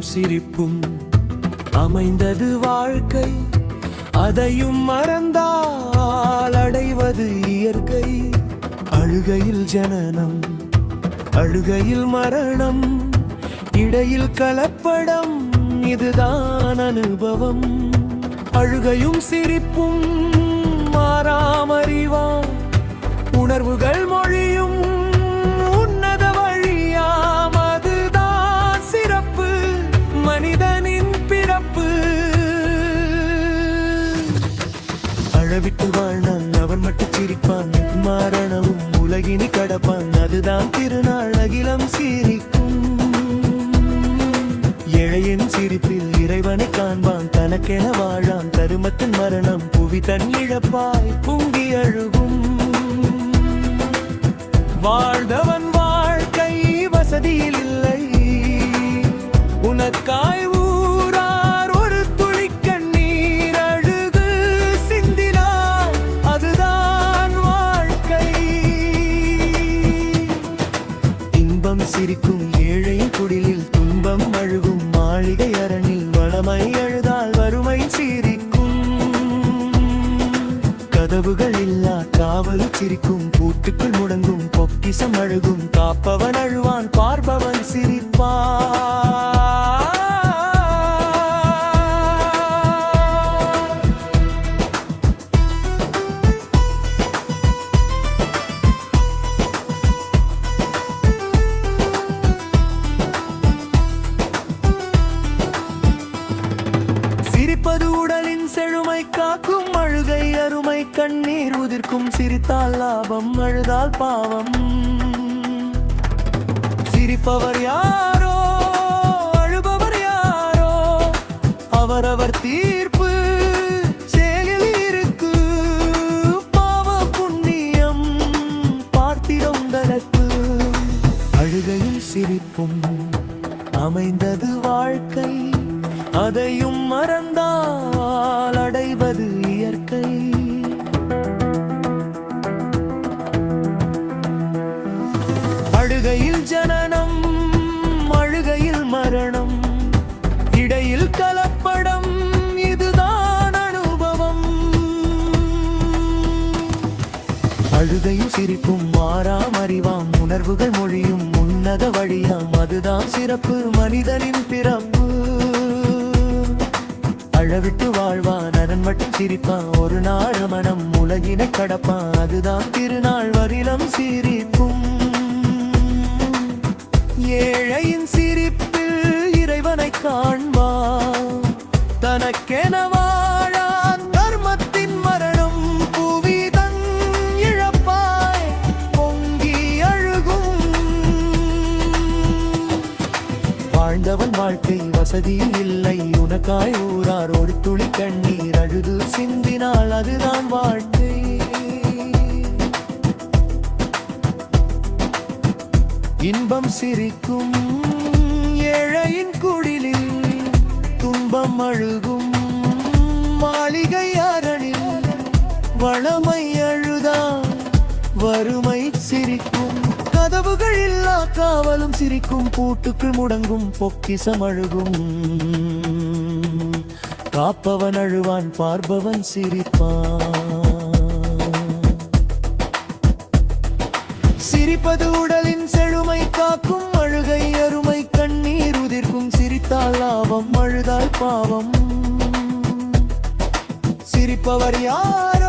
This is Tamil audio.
சிரிப்பும் அமைந்தது வாழ்க்கை. அதையும் மறந்தால் அடைவது இயற்கை. அழுகையில் ஜனனம் அழுகையில் மரணம் இடையில் கலப்படம் இதுதான் அனுபவம். அழுகையும் சிரிப்பும் மாறா மனிதனின் பிறப்பு. அழவிட்டு வாழ்ந்தான் அவன் மட்டும் சிரிப்பான் மாரணவும் உலகினி கடப்பான். அதுதான் திருநாள் அகிலம் சிரிக்கும். ஏழையின் சிரிப்பில் இறைவனை காண்பான் தனக்கென வாழான் தருமத்தின் மரணம் புவி தன் இழப்பாய் பொங்கி அழுகும். வாழ்ந்தவன் வாழ்க்கை வசதியில் கதவுகள் இல்லா காவல் சிரிக்கும் பூட்டுக்குள் முடங்கும் பொக்கிசம் அழுகும் காப்பவன் அழுவான் பார்ப்பவன் சிரிப்பா சிரிப்பது உடலின் செழுமைக்கா கண்ணீர் உதிர்க்கும் சிரித்தால் லாபம் அழுதால் பாவம். சிரிப்பவர் யாரோ அழுபவர் யாரோ? அவரவர் தீர்ப்பு செயலில் இருக்கு. பாவ புண்ணியம் பார்த்திடும் தனக்கு. அழுகையும் சிரிப்பும் அமைந்தது வாழ்க்கை. அதையும் மறந்தால் அடைவது இயற்கை. ஜனனம் அழுகையில் மரணம் இடையில் கலப்படம் இதுதான் அனுபவம். அழுகையும் சிரிப்பும் மாறாம் அறிவாம் உணர்வுகள் மொழியும் உன்னத வழியாம் அதுதான் சிறப்பு மனிதனின் பிறப்பு. அழவிட்டு வாழ்வான் அதன் மட்டும் சிரிப்பான் ஒரு நாள் மனம் உலகினை கடப்பான் அதுதான் திருநாள் வரிலம் சிரிப்பும் ஏழையின் சிரிப்பில் இறைவனை காண்பான் தனக்கென வாழான் தர்மத்தின் மரணம் புவிதன் இழப்பாய். பொங்கி அழுகும். வாழ்ந்தவன் வாழ்க்கை வசதியில் இல்லை. உனக்காய் ஊரார் ஒரு துளி கண்ணீர் அழுது சிந்தினால் அதுதான் வாழ்க்கை. இன்பம் சிரிக்கும் ஏழையின் குடிலில் துன்பம் அழுகும் மாளிகை அரணில் வளமை அழுதா வறுமை சிரிக்கும். கதவுகள் இல்லா காவலும் சிரிக்கும் பூட்டுக்குள் முடங்கும் பொக்கிசம் அழுகும். காப்பவன் அழுவான் பார்ப்பவன் சிரிப்பான். சிரிப்பது உடலின் செழுமை காக்கும் அழுகை அருமை கண்ணீர் உதிர்க்கும் சிரித்தால் லாபம் அழுதால் பாவம். சிரிப்பவர் யார்?